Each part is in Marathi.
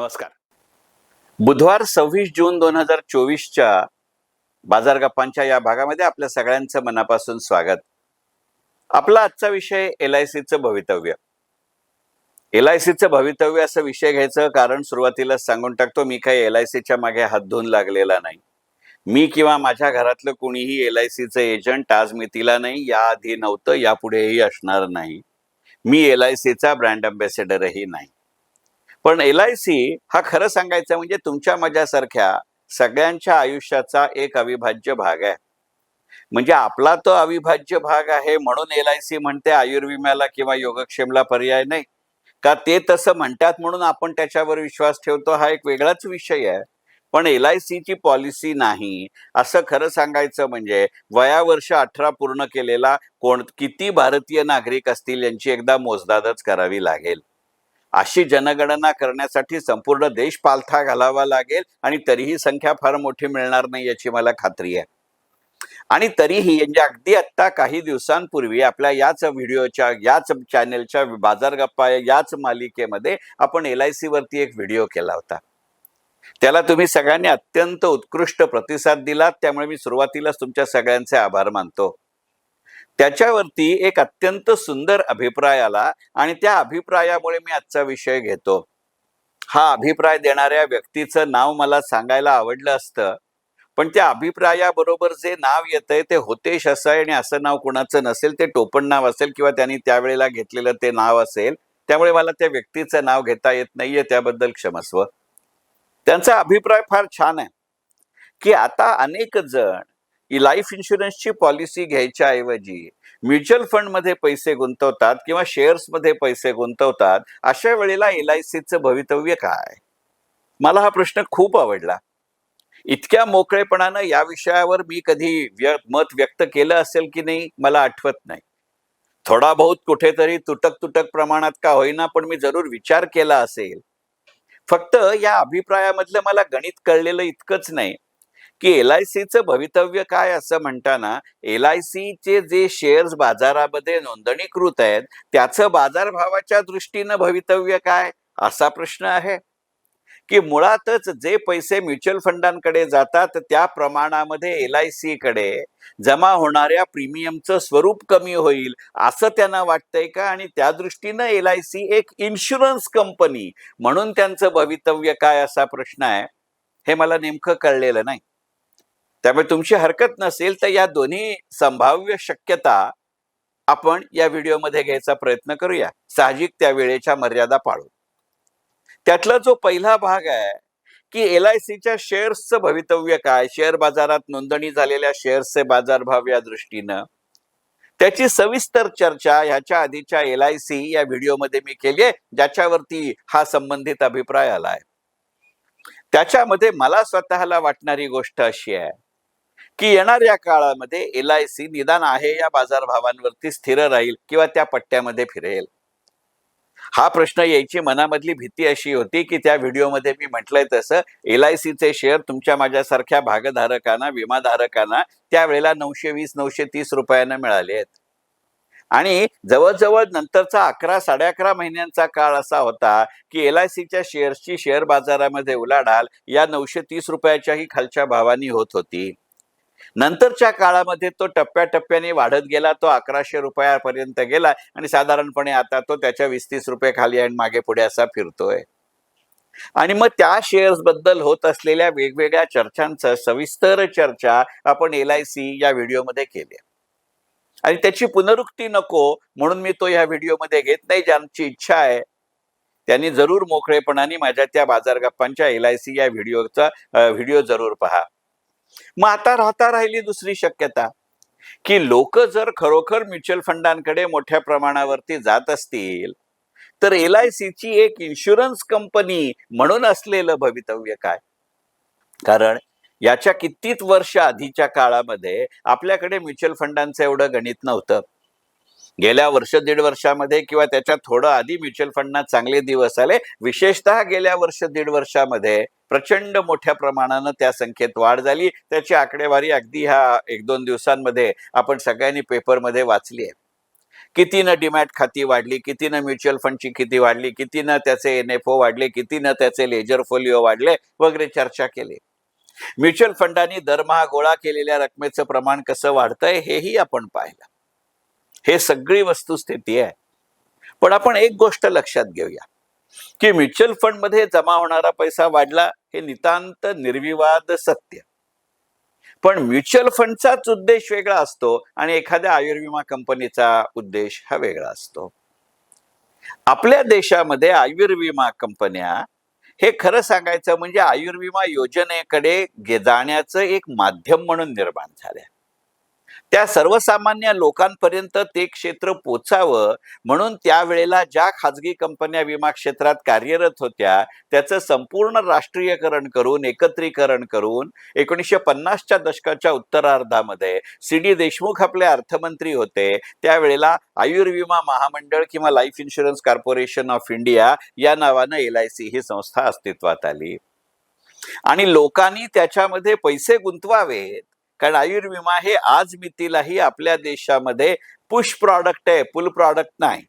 नमस्कार. बुधवार सव्वीस जून दोन हजार चोवीसच्या बाजार गप्पांच्या या भागामध्ये आपल्या सगळ्यांचं मनापासून स्वागत. आपला आजचा विषय एल आय सीचं भवितव्य. एल आय सीचं भवितव्य असं विषय घ्यायचं कारण सुरुवातीलाच सांगून टाकतो मी काही एल आय सीच्या मागे हात धुवून लागलेला नाही. मी किंवा माझ्या घरातलं कोणीही एल आय सीचं एजंट आज मी तिला नाही याआधी नव्हतं यापुढेही असणार नाही. मी एल आय सीचा ब्रँड अम्बॅसेडरही नाही. पण एल आय सी हा खरं सांगायचं म्हणजे तुमच्या माझ्यासारख्या सगळ्यांच्या आयुष्याचा एक अविभाज्य भाग आहे. म्हणजे आपला तो अविभाज्य भाग आहे म्हणून एल आय सी म्हणते आयुर्विम्याला किंवा योगक्षेमला पर्याय नाही. का ते तसं म्हणतात म्हणून आपण त्याच्यावर विश्वास ठेवतो हा एक वेगळाच विषय आहे. पण एल आय सीची पॉलिसी नाही. असं खरं सांगायचं म्हणजे वयावर्ष अठरा पूर्ण केलेला कोण किती भारतीय नागरिक असतील यांची एकदा मोजदादच करावी लागेल. अशी जनगणना करण्यासाठी संपूर्ण देश पालथा घालावा लागेल आणि तरीही संख्या फार मोठी मिळणार नाही याची मला खात्री आहे. आणि तरीही म्हणजे अगदी आत्ता काही दिवसांपूर्वी आपल्या याच व्हिडिओच्या याच चॅनेलच्या बाजार गप्पा याच मालिकेमध्ये आपण एल आय वरती एक व्हिडिओ केला होता. त्याला तुम्ही सगळ्यांनी अत्यंत उत्कृष्ट प्रतिसाद दिलात त्यामुळे मी सुरुवातीलाच तुमच्या सगळ्यांचे आभार मानतो. त्याच्यावरती एक अत्यंत सुंदर अभिप्राय आला आणि त्या अभिप्रायामुळे मी आजचा विषय घेतो. हा अभिप्राय देणाऱ्या व्यक्तीचं नाव मला सांगायला आवडलं असतं. पण त्या अभिप्रायाबरोबर जे नाव येतंय ते होतेश असं आहे आणि असं नाव कुणाचं नसेल ते टोपण नाव असेल किंवा त्यांनी त्यावेळेला घेतलेलं ते नाव असेल त्यामुळे मला त्या व्यक्तीचं नाव घेता येत नाहीये त्याबद्दल क्षमस्व. त्यांचा अभिप्राय फार छान आहे. की आता अनेक जण लाईफ इन्शुरन्सची पॉलिसी घ्यायच्या ऐवजी म्युच्युअल फंडमध्ये पैसे गुंतवतात किंवा शेअर्समध्ये पैसे गुंतवतात अशा वेळेला एल आय सीचं भवितव्य काय? मला हा प्रश्न खूप आवडला. इतक्या मोकळेपणानं या विषयावर मी कधी व्य मत व्यक्त केलं असेल की नाही मला आठवत नाही. थोडा बहुत कुठेतरी तुटक तुटक प्रमाणात का होईना पण मी जरूर विचार केला असेल. फक्त या अभिप्रायामधलं मला गणित कळलेलं इतकंच नाही. की एल आय सीचं भवितव्य काय असं म्हणताना एल आय सीचे जे शेअर्स बाजारामध्ये नोंदणीकृत आहेत त्याचं बाजारभावाच्या दृष्टीनं भवितव्य काय? असा प्रश्न आहे. की मुळातच जे पैसे म्युच्युअल फंडांकडे जातात त्या प्रमाणामध्ये एल आयकडे जमा होणाऱ्या प्रीमियमचं स्वरूप कमी होईल असं त्यांना वाटतंय का? आणि त्या दृष्टीनं एल आय सी एक इन्शुरन्स कंपनी म्हणून त्यांचं भवितव्य काय असा प्रश्न आहे? हे मला नेमकं कळलेलं नाही. त्यामुळे तुमची हरकत नसेल तर या दोन्ही संभाव्य शक्यता आपण या व्हिडिओमध्ये घ्यायचा प्रयत्न करूया. साहजिक त्या वेळेच्या मर्यादा पाळू त्यातला जो पहिला भाग आहे की एल आय सीच्या शेअर्सचं भवितव्य काय? शेअर बाजारात नोंदणी झालेल्या शेअर्सचे बाजारभाव या दृष्टीनं. त्याची सविस्तर चर्चा ह्याच्या आधीच्या एल आय सी या व्हिडिओमध्ये मी केली आहे ज्याच्यावरती हा संबंधित अभिप्राय आलाय त्याच्यामध्ये मला स्वतःला वाटणारी गोष्ट अशी आहे की येणाऱ्या काळामध्ये एल आय सी निदान आहे या बाजारभावांवरती स्थिर राहील किंवा त्या पट्ट्यामध्ये फिरेल? हा प्रश्न यायची मनामधली भीती अशी होती की त्या व्हिडिओमध्ये मी म्हटलंय तसं एल आय सीचे शेअर तुमच्या माझ्यासारख्या भागधारकांना विमाधारकांना त्यावेळेला नऊशे वीस नऊशे तीस रुपयानं मिळाले आहेत. आणि जवळजवळ नंतरचा अकरा साडे अकरा महिन्यांचा काळ असा होता की एल आय सीच्या शेअर्सची शेअर बाजारामध्ये उलाढाल या नऊशे तीस रुपयाच्याही खालच्या भावानी होत होती. नंतरच्या काळामध्ये तो टप्प्याटप्प्याने वाढत गेला तो अकराशे रुपयापर्यंत गेला आणि साधारणपणे आता तो त्याच्या वीस तीस रुपये खाली आणि मागे पुढे असा फिरतोय. आणि मग त्या शेअर्सबद्दल होत असलेल्या वेगवेगळ्या चर्चांचं सविस्तर चर्चा आपण एल आय सी या व्हिडिओमध्ये केली आणि त्याची पुनरुक्ती नको म्हणून मी तो या व्हिडिओमध्ये घेत नाही ज्यांची इच्छा आहे. त्यांनी जरूर मोकळेपणाने माझ्या त्या बाजार गप्पांच्या एल आय सी या व्हिडिओचा व्हिडिओ जरूर पहा. मग आता राहता राहिली दुसरी शक्यता. की लोक जर खरोखर म्युच्युअल फंडांकडे मोठ्या प्रमाणावरती जात असतील तर एल आय सीची एक इन्शुरन्स कंपनी म्हणून असलेलं भवितव्य काय? कारण याच्या कितीत वर्ष आधीच्या काळामध्ये आपल्याकडे म्युच्युअल फंडांचं एवढं गणित नव्हतं. गेल्या वर्ष दीड वर्षामध्ये किंवा त्याच्या थोडं आधी म्युच्युअल फंडना चांगले दिवस आले. विशेषतः गेल्या वर्ष दीड वर्षामध्ये प्रचंड मोठ्या प्रमाणानं त्या संख्येत वाढ झाली. त्याची आकडेवारी अगदी ह्या एक दोन दिवसांमध्ये आपण सगळ्यांनी पेपरमध्ये वाचली आहे. कितीनं डिमॅट खाती वाढली कितीनं म्युच्युअल फंडची किती वाढली कितीनं त्याचे एन एफ ओ वाढले कितीनं त्याचे लेजर फोलिओ वाढले वगैरे चर्चा केली. म्युच्युअल फंडांनी दरमहा गोळा केलेल्या रकमेचं प्रमाण कसं वाढतंय हेही आपण पाहिलं. हे सगळी वस्तुस्थिती आहे. पण आपण एक गोष्ट लक्षात घेऊया की म्युच्युअल फंडमध्ये जमा होणारा पैसा वाढला हे नितांत निर्विवाद सत्य. पण म्युच्युअल फंडचाच उद्देश वेगळा असतो आणि एखाद्या आयुर्विमा कंपनीचा उद्देश हा वेगळा असतो. आपल्या देशामध्ये आयुर्विमा कंपन्या हे खरं सांगायचं म्हणजे आयुर्विमा योजनेकडे गे- जाण्याचं एक माध्यम म्हणून निर्माण झाल्या. त्या सर्वसामान्य लोकांपर्यंत ते क्षेत्र पोचावं म्हणून त्यावेळेला ज्या खाजगी कंपन्या विमा क्षेत्रात कार्यरत होत्या त्याचं संपूर्ण राष्ट्रीयकरण करून एकत्रीकरण करून एकोणीसशे पन्नासच्या दशकाच्या उत्तरार्धामध्ये सी डी देशमुख आपले अर्थमंत्री होते. त्यावेळेला आयुर्विमा महामंडळ किंवा life insurance corporation of India या नावानं एल आय सी ही संस्था अस्तित्वात आली. आणि लोकांनी त्याच्यामध्ये पैसे गुंतवावेत. कारण आयुर्विमा हे आज मितीलाही आपल्या देशामध्ये पुश प्रॉडक्ट आहे पुल प्रॉडक्ट नाही.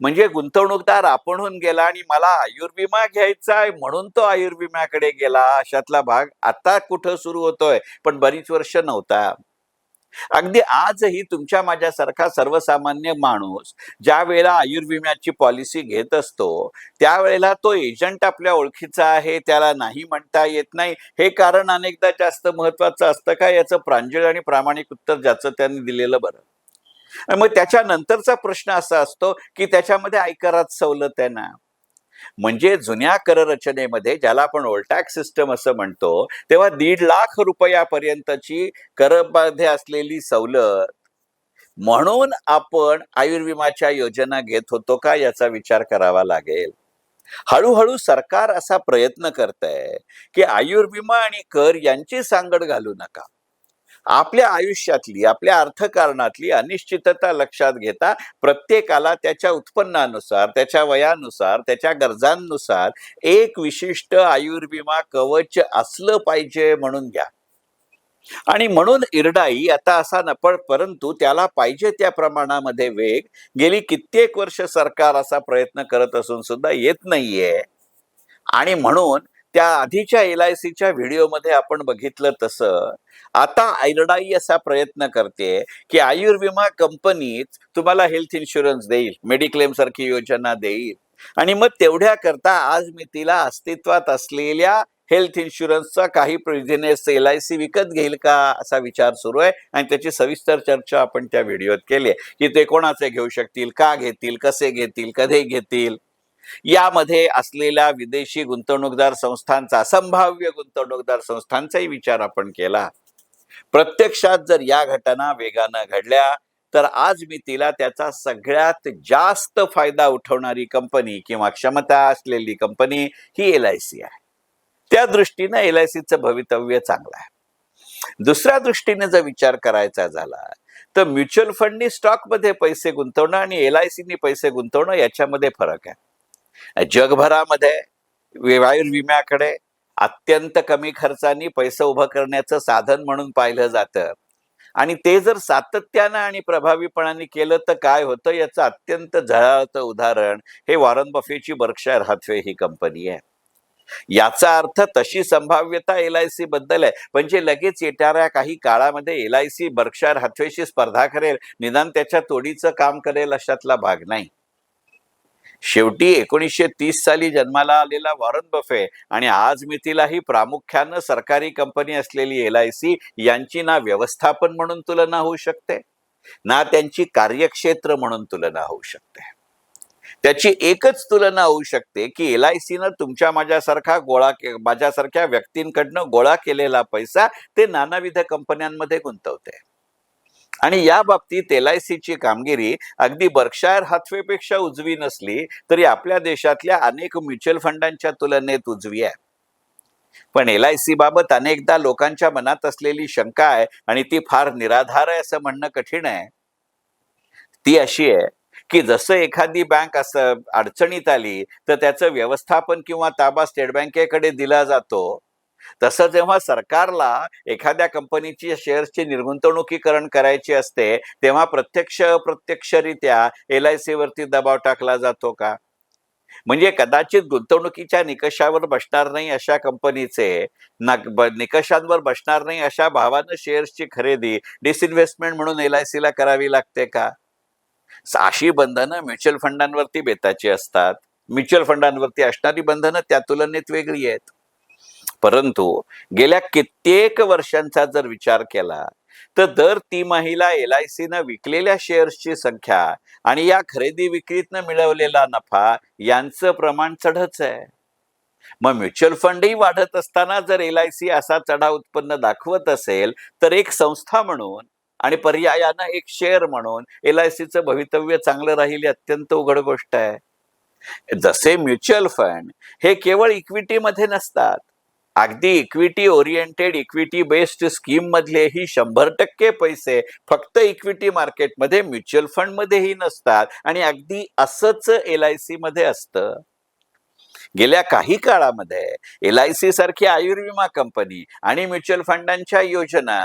म्हणजे गुंतवणूकदार आपणहून गेला आणि मला आयुर्विमा घ्यायचा आहे म्हणून तो आयुर्विम्याकडे गेला. अशातला भाग आता कुठं सुरू होतोय? पण बरीच वर्ष नव्हता. अगदी आजही तुमच्या माझ्यासारखा सर्वसामान्य माणूस ज्या वेळेला आयुर्विम्याची पॉलिसी घेत असतो त्यावेळेला तो एजंट आपल्या ओळखीचा आहे त्याला नाही म्हणता येत नाही. हे कारण अनेकदा जास्त महत्वाचं असतं का? याचं प्रांजळ आणि प्रामाणिक उत्तर ज्याचं त्यांनी दिलेलं बरं. मग त्याच्यानंतरचा प्रश्न असा असतो की त्याच्यामध्ये आयकरात सवलत आहे ना? म्हणजे जुन्या कररचनेमध्ये ज्याला आपण ओल्टॅक्स सिस्टम असं म्हणतो तेव्हा दीड लाख रुपयापर्यंतची करमध्ये असलेली सवलत म्हणून आपण आयुर्विमाच्या योजना घेत होतो का याचा विचार करावा लागेल. हळूहळू सरकार असा प्रयत्न करत आहे की आयुर्विमा आणि कर यांची सांगड घालू नका. आपल्या आयुष्यातली आपल्या अर्थकारणातली अनिश्चितता लक्षात घेता प्रत्येकाला त्याच्या उत्पन्नानुसार त्याच्या वयानुसार त्याच्या गरजांनुसार एक विशिष्ट आयुर्विमा कवच असलं पाहिजे म्हणून घ्या. आणि म्हणून इरडाई आता असा नपड परंतु त्याला पाहिजे त्या प्रमाणामध्ये वेग. गेली कित्येक वर्ष सरकार असा प्रयत्न करत असून सुद्धा येत नाहीये. आणि म्हणून त्या आधीच्या एल आय सीच्या व्हिडिओमध्ये आपण बघितलं तसं आता आयरडाई असा प्रयत्न करते की आयुर्विमा कंपनीच तुम्हाला हेल्थ इन्शुरन्स देईल मेडिक्लेम सारखी योजना देईल. आणि मग तेवढ्या करता आज मी तिला अस्तित्वात असलेल्या हेल्थ इन्शुरन्सचा काही बिझनेस एल आय सी विकत घेईल का असा विचार सुरू आहे. आणि त्याची सविस्तर चर्चा आपण त्या व्हिडिओत केली आहे की ते कोणाचे घेऊ शकतील का घेतील कसे घेतील कधी घेतील. यामध्ये असलेल्या विदेशी गुंतवणूकदार संस्थांचा संभाव्य गुंतवणूकदार संस्थांचाही विचार आपण केला. प्रत्यक्षात जर या घटना वेगानं घडल्या तर आज मी तिला त्याचा सगळ्यात जास्त फायदा उठवणारी कंपनी किंवा क्षमता असलेली कंपनी ही एल आय सी आहे. त्या दृष्टीनं एल आय सीचं भवितव्य चांगलं आहे. दुसऱ्या दृष्टीने जर विचार करायचा झाला तर म्युच्युअल फंडनी स्टॉकमध्ये पैसे गुंतवणं आणि एल आय सीनी पैसे गुंतवणं याच्यामध्ये फरक आहे. जगभरामध्ये आयुर्विम्याकडे विम्याकडे अत्यंत कमी खर्चानी पैसे उभं करण्याचं साधन म्हणून पाहिलं जातं. आणि ते जर सातत्यानं आणि प्रभावीपणाने केलं तर काय होतं? याचं अत्यंत झळाळतं उदाहरण हे वॉरन बफेची बर्कशायर हाथवे ही कंपनी आहे. याचा अर्थ तशी संभाव्यता एल आय सी बद्दल आहे. म्हणजे लगेच येणाऱ्या काही काळामध्ये एल आय सी बर्कशायर हाथवेशी स्पर्धा करेल निदान त्याच्या तोडीचं काम करेल अशातला भाग नाही. शेवटी एकोणीसशे तीस साली जन्माला आलेला वॉरन बफे आणि आज मितीलाही प्रामुख्यानं सरकारी कंपनी असलेली एल आय सी यांची ना व्यवस्थापन म्हणून तुलना होऊ शकते ना त्यांची कार्यक्षेत्र म्हणून तुलना होऊ शकते. त्याची एकच तुलना होऊ शकते की एल आय सीनं तुमच्या माझ्यासारखा गोळा के- माझ्यासारख्या व्यक्तींकडनं गोळा केलेला पैसा ते नानाविध कंपन्यांमध्ये गुंतवते. आणि या बाबतीत एल आय सीची कामगिरी अगदी बर्कशायर हाथवेपेक्षा उजवी नसली तरी आपल्या देशातल्या अनेक म्युच्युअल फंडांच्या तुलनेत उजवी आहे. पण एल आय सी बाबत अनेकदा लोकांच्या मनात असलेली शंका आहे आणि ती फार निराधार आहे असं म्हणणं कठीण आहे. ती अशी आहे की जसं एखादी बँक असं अडचणीत आली तर त्याचं व्यवस्थापन किंवा ताबा स्टेट बँकेकडे दिला जातो तसं जेव्हा सरकारला एखाद्या कंपनीची शेअर्सची निर्गुंतवणुकीकरण करायची असते तेव्हा प्रत्यक्ष अप्रत्यक्षरित्या एल आय सी वरती दबाव टाकला जातो का? म्हणजे कदाचित गुंतवणुकीच्या निकषावर बसणार नाही अशा कंपनीचे निकषांवर बसणार नाही अशा भावानं शेअर्सची खरेदी डिसइन्व्हेस्टमेंट म्हणून एल आय सीला करावी लागते का? अशी बंधनं म्युच्युअल फंडांवरती बेताची असतात. म्युच्युअल फंडांवरती असणारी बंधनं त्या तुलनेत वेगळी आहेत. परंतु गेल्या कित्येक वर्षांचा जर विचार केला तर दर तिमाहीला एल आय सीनं विकलेल्या शेअर्सची संख्या आणि या खरेदी विक्रीतनं मिळवलेला नफा यांचं प्रमाण चढच आहे. मग म्युच्युअल फंडही वाढत असताना जर एल आय सी असा चढाव उत्पन्न दाखवत असेल तर एक संस्था म्हणून आणि पर्यायानं एक शेअर म्हणून एल आय सीचं भवितव्य चांगलं राहील अत्यंत उघड गोष्ट आहे. जसे म्युच्युअल फंड हे केवळ इक्विटीमध्ये नसतात अगदी equity oriented equity based scheme मधलेही शंभर टक्के पैसे फक्त इक्विटी मार्केटमध्ये म्युच्युअल फंड मध्येही नसतात. आणि अगदी असंच एल आय सी मध्ये असतं. गेल्या काही काळामध्ये एल आय सी सारखी आयुर्विमा कंपनी आणि म्युच्युअल फंडांच्या योजना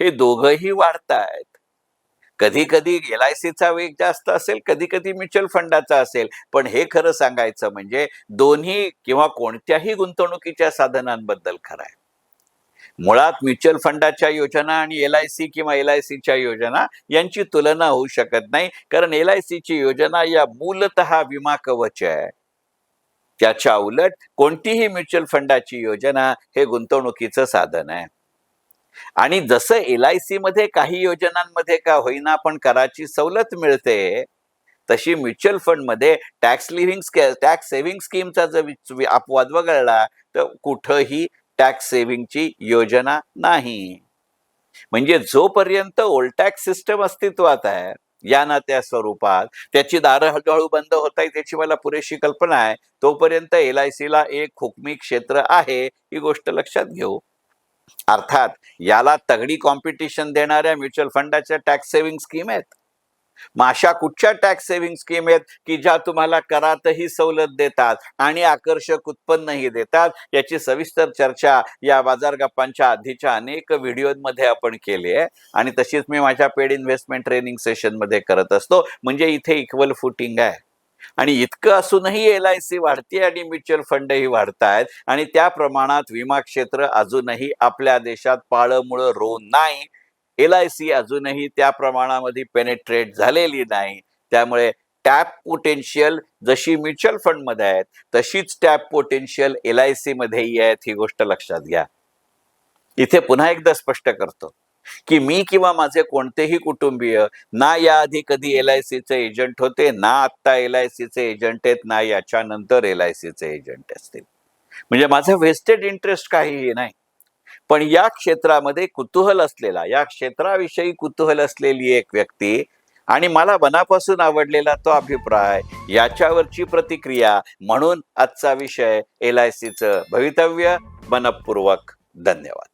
हे दोघंही वाढतायत. कधी कधी एल आय सीचा वेग जास्त असेल कधी कधी म्युच्युअल फंडाचा असेल. पण हे खरं सांगायचं म्हणजे दोन्ही किंवा कोणत्याही गुंतवणुकीच्या साधनांबद्दल खरं आहे. मुळात म्युच्युअल फंडाच्या योजना आणि एल आय सी किंवा एल आय सीच्या योजना यांची तुलना होऊ शकत नाही कारण एल आय सीची योजना या मूलत विमा कवच आहे. त्याच्या उलट कोणतीही म्युच्युअल फंडाची योजना हे गुंतवणुकीचं साधन आहे. आणि जसं एल आय सी मध्ये काही योजनांमध्ये का होईना पण कराची सवलत मिळते तशी म्युच्युअल फंडमध्ये टॅक्स लिव्हिंग टॅक्स सेव्हिंग स्कीमचा जर अपवाद वगळला तर कुठंही टॅक्स सेव्हिंगची योजना नाही. म्हणजे जोपर्यंत ओल्ड टॅक्स सिस्टम अस्तित्वात आहे या ना त्या स्वरूपात त्याची दारं हळूहळू बंद होत आहे त्याची मला पुरेशी कल्पना आहे तोपर्यंत एल आय सीला एक हुकमी क्षेत्र आहे ही गोष्ट लक्षात घेऊ. अर्थात याला तगडी कॉम्पिटिशन देणाऱ्या म्युच्युअल फंडाच्या टॅक्स सेव्हिंग स्कीम आहेत. मग अशा कुठच्या टॅक्स सेव्हिंग स्कीम आहेत की ज्या तुम्हाला करातही सवलत देतात आणि आकर्षक उत्पन्नही देतात? याची सविस्तर चर्चा या बाजार गप्पांच्या आधीच्या अनेक व्हिडिओमध्ये आपण केली आहे. आणि तशीच मी माझ्या पेड इन्व्हेस्टमेंट ट्रेनिंग सेशनमध्ये करत असतो. म्हणजे इथे इक्वल फुटिंग आहे. आणि इतकं असूनही एल आय सी वाढते आणि म्युच्युअल फंडही वाढतायत. आणि त्या प्रमाणात विमा क्षेत्र अजूनही आपल्या देशात पाळमुळं रोवून नाही. एल आय सी अजूनही त्या प्रमाणामध्ये पेनेट्रेट झालेली नाही. त्यामुळे टॅप पोटेन्शियल जशी म्युच्युअल फंडमध्ये आहेत तशीच टॅप पोटेन्शियल एल आय सीमध्येही आहेत ही गोष्ट लक्षात घ्या. इथे पुन्हा एकदा स्पष्ट करतो. की मी किंवा माझे कोणतेही कुटुंबीय ना याआधी कधी एल आय सीचे एजंट होते ना आत्ता एल आय सीचे एजंट आहेत ना याच्यानंतर एल आय सीचे एजंट असतील. म्हणजे माझं वेस्टेड इंटरेस्ट काहीही नाही. पण या क्षेत्रामध्ये कुतूहल असलेला या क्षेत्राविषयी कुतूहल असलेली एक व्यक्ती आणि मला मनापासून आवडलेला तो अभिप्राय याच्यावरची प्रतिक्रिया म्हणून आजचा विषय एल आय सीचं भवितव्य मनपूर्वक धन्यवाद.